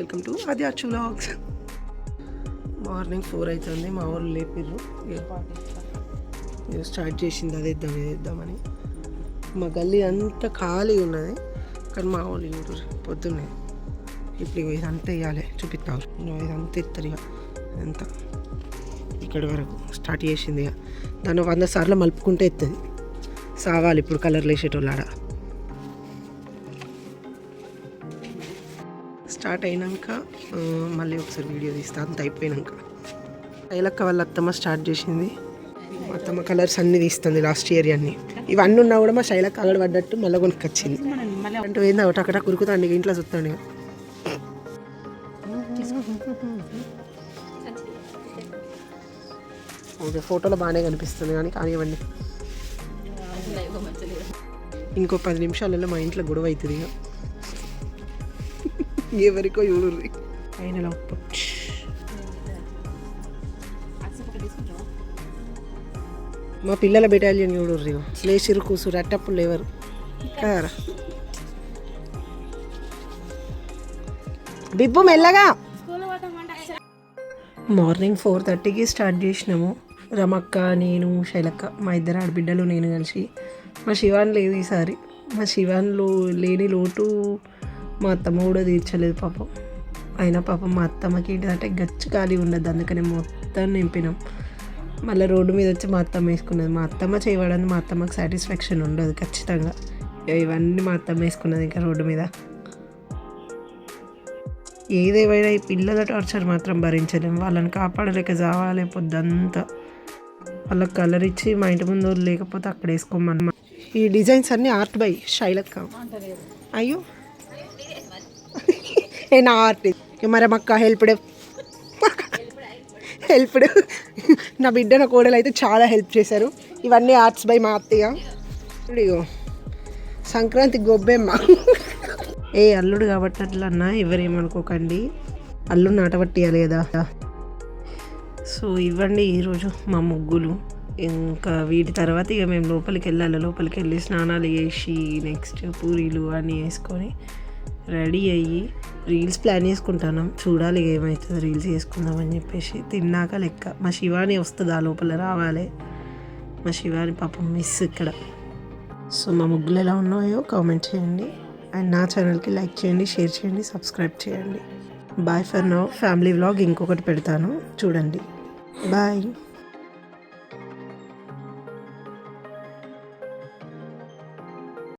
అది ఫదియాచు vlogs. Morning four అవుతుంది మా వాళ్ళు లేపిర్రు. ఇక స్టార్ట్ చేసింది అది ఇద్దాం ఇది ఇద్దామని మా గల్లీ అంతా ఖాళీ ఉన్నది కానీ మా వాళ్ళు ఇవ్వరు పొద్దున్నే. ఇప్పుడు ఇగో ఇదంతా వేయాలి చూపిస్తాను ఇదంతా ఇస్తారు ఇక ఇదంతా. ఇక్కడి వరకు స్టార్ట్ చేసింది ఇక దాన్ని వంద సార్లు మలుపుకుంటే ఎత్తుంది సావాలి ఇప్పుడు కలర్లు వేసేటోళ్ళు ఆడ స్టార్ట్ అయినాక మళ్ళీ ఒకసారి వీడియో తీస్తా అంత అయిపోయినాక. శైలక్క వాళ్ళ అత్తమ్మ స్టార్ట్ చేసింది. అత్తమ్మ కలర్స్ అన్ని తీస్తుంది లాస్ట్ ఇయర్ అన్ని ఇవన్నీ ఉన్నా కూడా మా శైలక్క అగడ పడ్డట్టు మళ్ళీ కొనుక్కొచ్చింది. అంటే ఏంది ఒకటి అక్కడ కురుకుతాండి ఇక ఇంట్లో చూస్తాండి ఓకే ఫోటోలో బాగానే కనిపిస్తుంది కానీ కానివ్వండి. ఇంకో పది నిమిషాలలో మా ఇంట్లో గొడవ అవుతుంది ఇక. ఎవరికో ఫైనల్ అవుట్పుట్ మా పిల్లల బెటాలియన్ చూడుర్రి. లేచిరు కూసురు అట్టప్పుడు లేవరు కారా? బిబ్బు మెల్లగా. మార్నింగ్ ఫోర్ థర్టీకి స్టార్ట్ చేసినాము. రమక్క నేను శైలక్క మా ఇద్దరు ఆడబిడ్డలు నేను కలిసి. మా శివాన్ లేదు ఈసారి. మా శివాన్లో లేని లోటు మా అత్తమ్మ కూడా తీర్చలేదు పాపం. అయినా పాపం మా అత్తమ్మకి ఏంటిదంటే గచ్చు ఖాళీ ఉండదు అందుకని మొత్తం నింపినాం. మళ్ళీ రోడ్డు మీద వచ్చి మా అత్తమ్మ వేసుకున్నది. మా అత్తమ్మ చేయడానికి మా అత్తమ్మకి సాటిస్ఫాక్షన్ ఉండదు ఖచ్చితంగా. ఇవన్నీ మా అత్తమ్మ వేసుకున్నది ఇంకా రోడ్డు మీద. ఏదేమైనా ఈ పిల్లల టార్చర్ మాత్రం భరించలేం. వాళ్ళని కాపాడలేక చావాలి పొద్దంతా. వాళ్ళకి కలర్ ఇచ్చి మా ఇంటి ముందు లేకపోతే అక్కడ వేసుకోమని ఈ డిజైన్స్ అన్నీ ఆర్ట్ బై శైలక్క అయ్యో. ఏ నా ఆర్టిస్ట్ మరి మక్క హెల్ప్డ్ హెల్ప్డ్ నా బిడ్డ నా కోడలు అయితే చాలా హెల్ప్ చేశారు. ఇవన్నీ ఆర్ట్స్ బై మా అత్తయ్య. ఇదిగో సంక్రాంతి గొబ్బెమ్మ. ఏ అల్లుడు కాబట్టి అట్లా అన్నా ఎవరేమనుకోకండి. అల్లుడు నాటబట్టియాలి కదా. సో ఇవ్వండి ఈరోజు మా ముగ్గులు. ఇంకా వీటి తర్వాత ఇక మేము లోపలికి వెళ్ళాలి. లోపలికి వెళ్ళి స్నానాలు చేసి నెక్స్ట్ పూరీలు అన్నీ వేసుకొని రెడీ అయ్యి రీల్స్ ప్లాన్ చేసుకుంటాను. చూడాలి ఏమవుతుంది రీల్స్ చేసుకుందామని చెప్పేసి తిన్నాక లెక్క. మా శివాని వస్తుంది ఆ లోపల రావాలి. మా శివాని పాపం మిస్ ఇక్కడ. సో మా ముగ్గులు ఎలా ఉన్నాయో కామెంట్ చేయండి. అండ్ నా ఛానల్కి లైక్ చేయండి షేర్ చేయండి సబ్స్క్రైబ్ చేయండి. Bye for now family vlog ఇంకొకటి పెడతాను. చూడండి. బాయ్